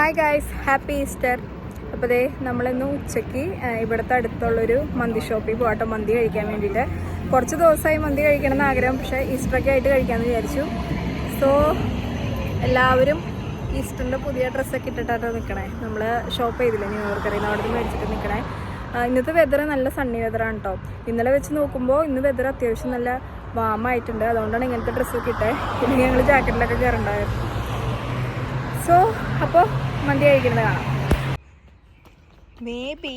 Hi guys happy Easter അപ്പോൾ ദേ നമ്മളിന്ന് ഉച്ചയ്ക്ക് ഇവിടുത്തെ അടുത്തുള്ളൊരു മന്തി ഷോപ്പിൽ പോകട്ടെ മന്തി കഴിക്കാൻ വേണ്ടിയിട്ട്. കുറച്ച് ദിവസമായി മന്തി കഴിക്കണം എന്ന് ആഗ്രഹം പക്ഷേ ഈസ്റ്ററൊക്കെ ആയിട്ട് കഴിക്കാമെന്ന് വിചാരിച്ചു. സോ എല്ലാവരും ഈസ്റ്ററിന്റെ പുതിയ ഡ്രസ്സൊക്കെ ഇട്ടിട്ടാണ് നിൽക്കണേ നമ്മൾ ഷോപ്പ് ചെയ്തില്ല ന്യൂ യോർക്കറിൽ നിന്ന് അവിടെ നിന്ന് മേടിച്ചിട്ട് നിൽക്കണേ ഇന്നത്തെ വെതർ നല്ല സണ്ണി വെതറാണ് കേട്ടോ ഇന്നലെ വെച്ച് നോക്കുമ്പോൾ ഇന്ന് വെതർ അത്യാവശ്യം നല്ല വാമായിട്ടുണ്ട് അതുകൊണ്ടാണ് ഇങ്ങനത്തെ ഡ്രസ്സൊക്കെ ഇട്ടേ. ഇല്ലെങ്കിൽ ഞങ്ങൾ ജാക്കറ്റിലൊക്കെ കയറുണ്ടായിരുന്നു സോ അപ്പോൾ മന്തി കഴിക്കുന്നത് കാണാം. ബേബി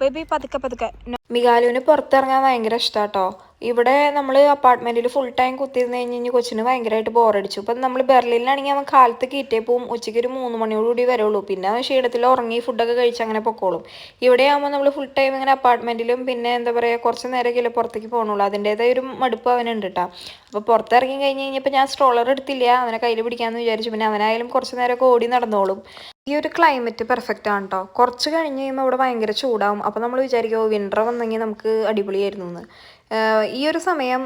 ബേബി പതുക്കെ പതുക്കെ. മികാലുവിന് പുറത്തിറങ്ങാൻ ഭയങ്കര ഇഷ്ടാട്ടോ. ഇവിടെ നമ്മൾ അപ്പാർട്ട്മെന്റിൽ ഫുൾ ടൈം കുത്തിയിരുന്ന് കഴിഞ്ഞ് കഴിഞ്ഞ് കൊച്ചിന് ഭയങ്കരമായിട്ട് ബോറടിച്ചു ഇപ്പം നമ്മൾ ബെർലിനിലാണെങ്കിൽ അവൻ കാലത്ത് കീറ്റേ പോവും ഉച്ചയ്ക്ക് ഒരു മൂന്ന് മണിയോടുകൂടി വരുള്ളൂ. പിന്നെ അവൻ ക്ഷീണത്തിൽ ഉറങ്ങി ഫുഡൊക്കെ കഴിച്ച് അങ്ങനെ പൊക്കോളും. ഇവിടെ ആകുമ്പോൾ നമ്മൾ ഫുൾ ടൈം ഇങ്ങനെ അപ്പാർട്ട്മെന്റിലും പിന്നെ എന്താ പറയുക കുറച്ച് നേരമൊക്കെയല്ലേ പുറത്തേക്ക് പോകണുള്ളൂ അതിന്റെതായ ഒരു മടുപ്പ് അവനുണ്ട് കേട്ടോ അപ്പോൾ പുറത്തിറങ്ങി കഴിഞ്ഞ് കഴിഞ്ഞപ്പോൾ ഞാൻ സ്ട്രോളർ എടുത്തില്ല അവനെ കയ്യിൽ പിടിക്കാമെന്ന് വിചാരിച്ചു. പിന്നെ അവനായാലും കുറച്ച് നേരമൊക്കെ ഓടി നടന്നോളും. ഈ ഒരു ക്ലൈമറ്റ് പെർഫെക്റ്റ് ആണ് കേട്ടോ കുറച്ച് കഴിഞ്ഞ് കഴിയുമ്പോൾ ഇവിടെ ഭയങ്കര ചൂടാവും. അപ്പോൾ നമ്മൾ വിചാരിക്കും വിന്റർ വന്നെങ്കിൽ നമുക്ക് അടിപൊളിയായിരുന്നു എന്ന് ഈ ഒരു സമയം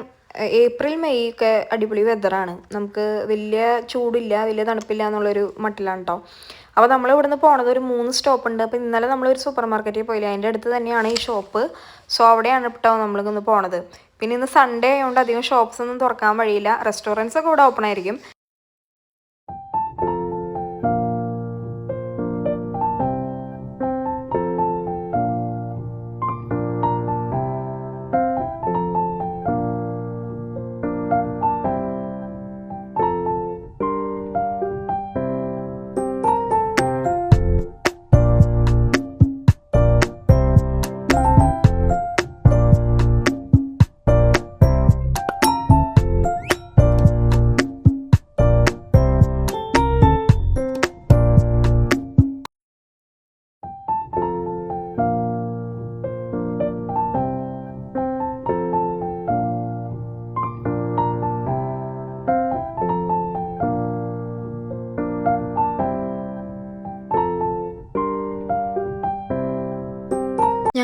ഏപ്രിൽ മെയ് ഒക്കെ അടിപൊളി വെതറാണ് നമുക്ക് വലിയ ചൂടില്ല വലിയ തണുപ്പില്ല എന്നുള്ളൊരു മട്ടിലാണ് കേട്ടോ അപ്പോൾ നമ്മൾ ഇവിടുന്ന് പോണത് ഒരു മൂന്ന് സ്റ്റോപ്പ് ഉണ്ട്. അപ്പോൾ ഇന്നലെ നമ്മളൊരു സൂപ്പർ മാർക്കറ്റിൽ പോയില്ല? അതിന്റെ അടുത്ത് തന്നെയാണ് ഈ ഷോപ്പ് സോ അവിടെയാണ് കേട്ടോ നമ്മളിന്ന് പോണത്. പിന്നെ ഇന്ന് സൺഡേ ആയതുകൊണ്ട് അധികം ഷോപ്സ് ഒന്നും തുറക്കാൻ വഴിയില്ല. റെസ്റ്റോറന്റ്സ് ഒക്കെ ഇവിടെ ഓപ്പൺ ആയിരിക്കും.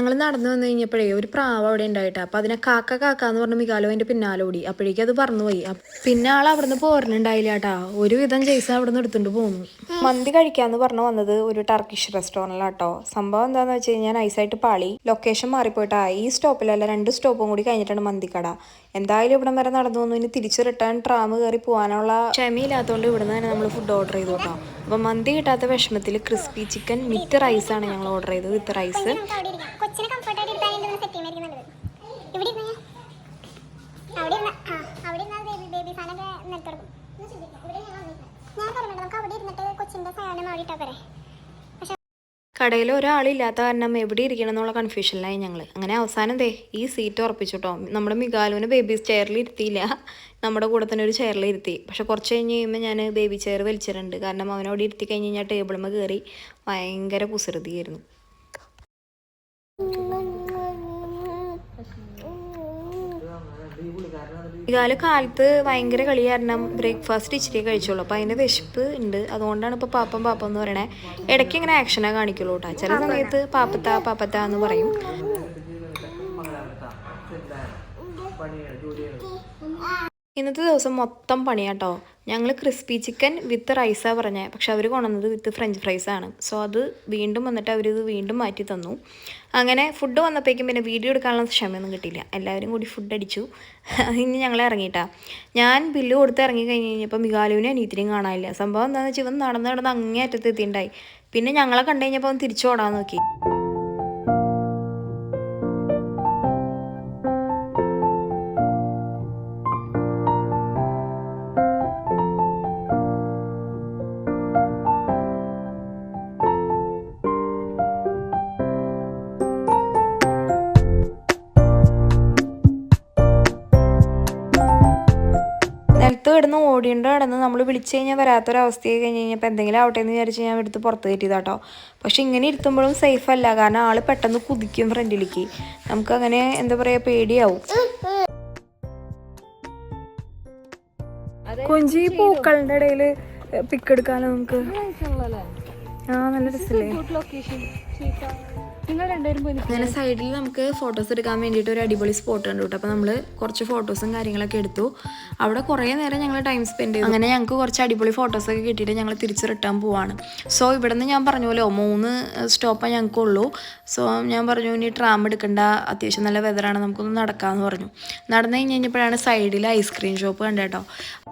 ഞങ്ങൾ നടന്നു വന്നു കഴിഞ്ഞപ്പോഴേ ഒരു പ്രാവ് അവിടെ ഉണ്ടായിട്ട്. അപ്പൊ അതിനെ കാക്ക കാക്ക എന്ന് പറഞ്ഞ മികാലോ അതിന്റെ പിന്നാലെ ഓടി. അപ്പോഴേക്കും അത് പറന്നുപോയി പിന്നെ ആൾ അവിടുന്ന് പോരണുണ്ടായില്ല കേട്ടാ ഒരുവിധം ജയ്സ അവിടെ നിന്ന് എടുത്തുകൊണ്ട് പോന്നു. മന്തി കഴിക്കാന്ന് പറഞ്ഞു വന്നത് ഒരു ടർക്കിഷ് റെസ്റ്റോറന്റിലാട്ടോ സംഭവം എന്താന്ന് വെച്ച് കഴിഞ്ഞാൽ നൈസായിട്ട് പാളി. ലൊക്കേഷൻ മാറിപ്പോയിട്ടാ. ഈ സ്റ്റോപ്പിലല്ല രണ്ട് സ്റ്റോപ്പും കൂടി കഴിഞ്ഞിട്ടാണ് മന്തിക്കട. എന്തായാലും ഇവിടം വരെ നടന്നു വന്നു. ഇനി തിരിച്ച് റിട്ടേൺ ട്രാം കയറി പോകാനുള്ള ക്ഷമയില്ലാത്തതുകൊണ്ട് ഇവിടുന്ന് തന്നെ നമ്മൾ ഫുഡ് ഓർഡർ ചെയ്തു കേട്ടോ അപ്പോൾ മന്തി കിട്ടാത്ത വിഷമത്തിൽ ക്രിസ്പി ചിക്കൻ വിത്ത് റൈസ് ആണ് ഞങ്ങൾ ഓർഡർ ചെയ്തത് വിത്ത് റൈസ്. കൊച്ചിനെ കംഫർട്ടായിട്ട് ഇരുത്താനായിട്ട് സെറ്റ് ചെയ്യുമായിരിക്കും നല്ലത് ഇവിടെ ഇരുന്ന് അവിടെ ഇരുന്ന ആ അവിടെ ഇരുന്നാൽ ബേബി ബേബി സാധനമൊക്കെ നിലത്തിറക്കും ഞാൻ പറയുന്നുണ്ട് നമുക്ക് അവിടെ ഇരുന്നിട്ട് കൊച്ചിന്റെ സാധനം അവിടെ ഇട്ടാ പോരെ. കടയിൽ ഒരാളില്ലാത്ത കാരണം എവിടെ ഇരിക്കണം എന്നുള്ള കൺഫ്യൂഷനിലായി ഞങ്ങൾ അങ്ങനെ അവസാനം ദേ ഈ സീറ്റ് ഉറപ്പിച്ചു കേട്ടോ നമ്മുടെ മികാലുവിന് ബേബി ചെയറിൽ ഇരുത്തിയില്ല. നമ്മുടെ കൂടെ തന്നെ ഒരു ചെയറിൽ ഇരുത്തി. പക്ഷെ കുറച്ച് കഴിഞ്ഞ് കഴിയുമ്പോൾ ഞാൻ ബേബി ചെയർ വലിച്ചിട്ടുണ്ട് കാരണം അവനോട് ഇരുത്തി കഴിഞ്ഞ് കഴിഞ്ഞാൽ ടേബിളിൽ കയറി ഭയങ്കര കുസൃതിയായിരുന്നു. ഇകാൽ കാലത്ത് ഭയങ്കര കളി കാരണം ബ്രേക്ക്ഫാസ്റ്റ് ഇച്ചിരി കഴിച്ചോളൂ അപ്പോൾ അതിന്റെ വിശപ്പ് ഉണ്ട്. അതുകൊണ്ടാണ് ഇപ്പോൾ പാപ്പം പാപ്പം എന്ന് പറയണേ. ഇടയ്ക്ക് ഇങ്ങനെ ആക്ഷനാ കാണിക്കുള്ളൂ കേട്ടോ ചില സമയത്ത് പാപ്പത്ത പാപ്പത്ത എന്ന് പറയും. ഇന്നത്തെ ദിവസം മൊത്തം പണിയാട്ടോ. ഞങ്ങൾ ക്രിസ്പി ചിക്കൻ വിത്ത് റൈസാണ് പറഞ്ഞത് പക്ഷെ അവർ കൊണ്ടുവന്നത് വിത്ത് ഫ്രഞ്ച് ഫ്രൈസാണ് സോ അത് വീണ്ടും വന്നിട്ട് അവരിത് വീണ്ടും മാറ്റി തന്നു. അങ്ങനെ ഫുഡ് വന്നപ്പോഴേക്കും പിന്നെ വീഡിയോ എടുക്കാനുള്ള ക്ഷമയൊന്നും കിട്ടിയില്ല. എല്ലാവരും കൂടി ഫുഡ് അടിച്ചു. ഇനി ഞങ്ങൾ ഇറങ്ങിയിട്ടാ. ഞാൻ ബില്ല് കൊടുത്ത് ഇറങ്ങി കഴിഞ്ഞ് കഴിഞ്ഞപ്പോൾ മികാലുവിനെ അനീത്തിനെയും കാണാനില്ല. സംഭവം എന്താണെന്ന് വെച്ചാൽ ഇവൻ നടന്ന് നടന്ന് അങ്ങേ അറ്റത്ത് എത്തിയിട്ടുണ്ടായി. പിന്നെ ഞങ്ങളെ കണ്ടു കഴിഞ്ഞപ്പോൾ അവൻ തിരിച്ചോടാൻ നോക്കി. കിടന്ന് ഓടിയുണ്ട് കിടന്ന് നമ്മൾ വിളിച്ചു കഴിഞ്ഞാൽ വരാത്തൊരവസ്ഥയായി കഴിഞ്ഞ് കഴിഞ്ഞപ്പോൾ എന്തെങ്കിലും ആവട്ടെ എന്ന് വിചാരിച്ച് ഞാൻ എടുത്ത് പുറത്ത് കയറ്റിയതാട്ടോ. പക്ഷെ ഇങ്ങനെ ഇരുത്തുമ്പോഴും സേഫ് അല്ല. കാരണം ആൾ പെട്ടെന്ന് കുതിക്കും ഫ്രണ്ടിലേക്ക് നമുക്ക് അങ്ങനെ എന്താ പറയുക പേടിയാവും. കൊഞ്ചി പൂക്കളുടെ ഇടയിൽ പിക്ക് എടുക്കാലോ നമുക്ക്? ആ നല്ല രസല്ലേ? നിങ്ങൾ രണ്ടുപേരും പോയി അങ്ങനെ സൈഡിൽ നമുക്ക് ഫോട്ടോസ് എടുക്കാൻ വേണ്ടിയിട്ട് ഒരു അടിപൊളി സ്പോട്ട് ഉണ്ട് കേട്ടോ. അപ്പോൾ നമ്മൾ കുറച്ച് ഫോട്ടോസും കാര്യങ്ങളൊക്കെ എടുത്തു. അവിടെ കുറേ നേരം ഞങ്ങൾ ടൈം സ്പെൻഡ് ചെയ്തു. അങ്ങനെ ഞങ്ങൾക്ക് കുറച്ച് അടിപൊളി ഫോട്ടോസൊക്കെ കിട്ടിയിട്ട് ഞങ്ങൾ തിരിച്ച് റിട്ടേൺ പോവാണ്. സോ ഇവിടെ നിന്ന് ഞാൻ പറഞ്ഞല്ലോ മൂന്ന് സ്റ്റോപ്പേ ഞങ്ങൾക്കുള്ളൂ സോ ഞാൻ പറഞ്ഞു ഇനി ട്രാം എടുക്കേണ്ട. അത്യാവശ്യം നല്ല വെതറാണ് നമുക്കൊന്ന് നടക്കാമെന്ന് പറഞ്ഞു. നടന്നു കഴിഞ്ഞ് കഴിഞ്ഞപ്പോഴാണ് സൈഡിൽ ഐസ്ക്രീം ഷോപ്പ് കണ്ടത് കേട്ടോ.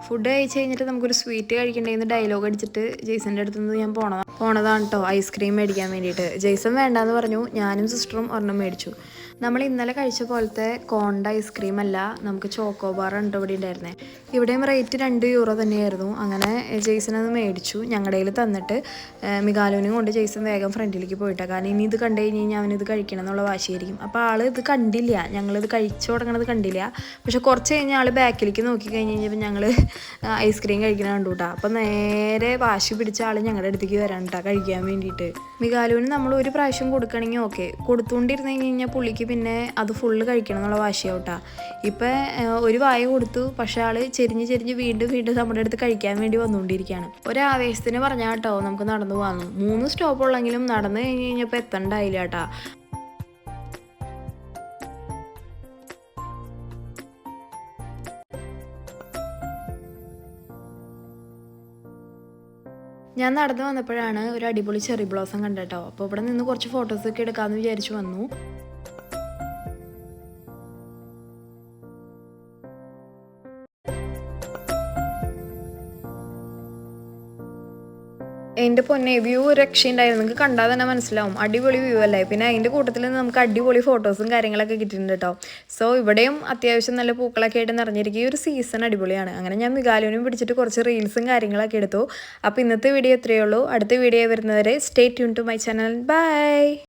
ഫുഡ് കഴിച്ച് കഴിഞ്ഞിട്ട് നമുക്കൊരു സ്വീറ്റ് കഴിക്കണ്ടേന്ന് ഡയലോഗ് അടിച്ചിട്ട് ജെയ്സന്റെ അടുത്തുനിന്ന് ഞാൻ പോണതാണ് പോണതാണ് കേട്ടോ ഐസ്ക്രീം മേടിക്കാൻ വേണ്ടിയിട്ട്. ജെയ്സൺ വേണ്ടാന്ന് പറഞ്ഞു. ഞാനും സിസ്റ്ററും ഒരെണ്ണം മേടിച്ചു. നമ്മൾ ഇന്നലെ കഴിച്ച പോലത്തെ കോണ്ട ഐസ്ക്രീം അല്ല നമുക്ക് ചോക്കോ ബാർ ഉണ്ട് ഇവിടെ ഉണ്ടായിരുന്നേ. ഇവിടെയും റേറ്റ് രണ്ട് യൂറോ തന്നെയായിരുന്നു. അങ്ങനെ ജെയ്സൺ അത് മേടിച്ചു. ഞങ്ങളുടെ കയ്യിൽ തന്നിട്ട് മികാലോനും കൊണ്ട് ജെയ്സൺ വേഗം ഫ്രണ്ടിലേക്ക് പോയിട്ടാ. കാരണം ഇനി ഇത് കണ്ടു കഴിഞ്ഞ് കഴിഞ്ഞാൽ അവനിത് കഴിക്കണം എന്നുള്ള വാശിയായിരിക്കും. അപ്പോൾ ആൾ ഇത് കണ്ടില്ല. ഞങ്ങളിത് കഴിച്ചു തുടങ്ങണത് കണ്ടില്ല. പക്ഷെ കുറച്ച് കഴിഞ്ഞാൽ ആൾ ബാക്കിലേക്ക് നോക്കി കഴിഞ്ഞ് കഴിഞ്ഞപ്പോൾ ഞങ്ങൾ ഐസ്ക്രീം കഴിക്കണ കണ്ടു കേട്ടോ അപ്പോൾ നേരെ വാശി പിടിച്ച ആൾ ഞങ്ങളുടെ അടുത്തേക്ക് വരാൻ കേട്ടോ കഴിക്കാൻ വേണ്ടിയിട്ട്. മികാലുവിന് നമ്മൾ ഒരു പ്രാവശ്യം കൊടുക്കണമെങ്കിൽ ഓക്കെ കൊടുത്തുകൊണ്ടിരുന്ന് കഴിഞ്ഞ് കഴിഞ്ഞാൽ പുള്ളിക്ക് പിന്നെ അത് ഫുള്ള് കഴിക്കണം എന്നുള്ള വാശിയാവട്ടാ. ഇപ്പം ഒരു വായ കൊടുത്തു പക്ഷെ ആൾ ചെരിഞ്ഞ് ചെരിഞ്ഞ് വീണ്ടും വീണ്ടും നമ്മുടെ അടുത്ത് കഴിക്കാൻ വേണ്ടി വന്നുകൊണ്ടിരിക്കുകയാണ്. ഒരാവേശത്തിന് പറഞ്ഞാൽ കേട്ടോ നമുക്ക് നടന്നു പോകാമെന്ന് മൂന്ന് സ്റ്റോപ്പ് ഉള്ളെങ്കിലും നടന്നു കഴിഞ്ഞ് കഴിഞ്ഞപ്പോൾ എത്തണ്ടായില്ല കേട്ടാ ഞാൻ നടന്നു വന്നപ്പോഴാണ് ഒരു അടിപൊളി ചെറി ബ്ലോസം കണ്ടട്ടോ അപ്പോൾ ഇവിടെ നിന്ന് കുറച്ച് ഫോട്ടോസൊക്കെ എടുക്കാമെന്ന് വിചാരിച്ചു വന്നു. എന്റെ പൊന്നെ വ്യൂ രക്ഷയുണ്ടായിരുന്നു നിങ്ങൾക്ക് കണ്ടാൽ തന്നെ മനസ്സിലാവും. അടിപൊളി വ്യൂ അല്ലേ? പിന്നെ അതിന്റെ കൂട്ടത്തിൽ നമുക്ക് അടിപൊളി ഫോട്ടോസും കാര്യങ്ങളൊക്കെ കിട്ടിയിട്ടുണ്ട് കേട്ടോ. സോ ഇവിടെയും അത്യാവശ്യം നല്ല പൂക്കളൊക്കെ ആയിട്ട് നിറഞ്ഞിരിക്കും ഈ ഒരു സീസൺ അടിപൊളിയാണ്. അങ്ങനെ ഞാൻ മികാലുവിനും പിടിച്ചിട്ട് കുറച്ച് റീൽസും കാര്യങ്ങളൊക്കെ എടുത്തു. അപ്പോൾ ഇന്നത്തെ വീഡിയോ ഇത്രയേ ഉള്ളൂ. അടുത്ത വീഡിയോ വരുന്നവരെ stay tune to my channel bye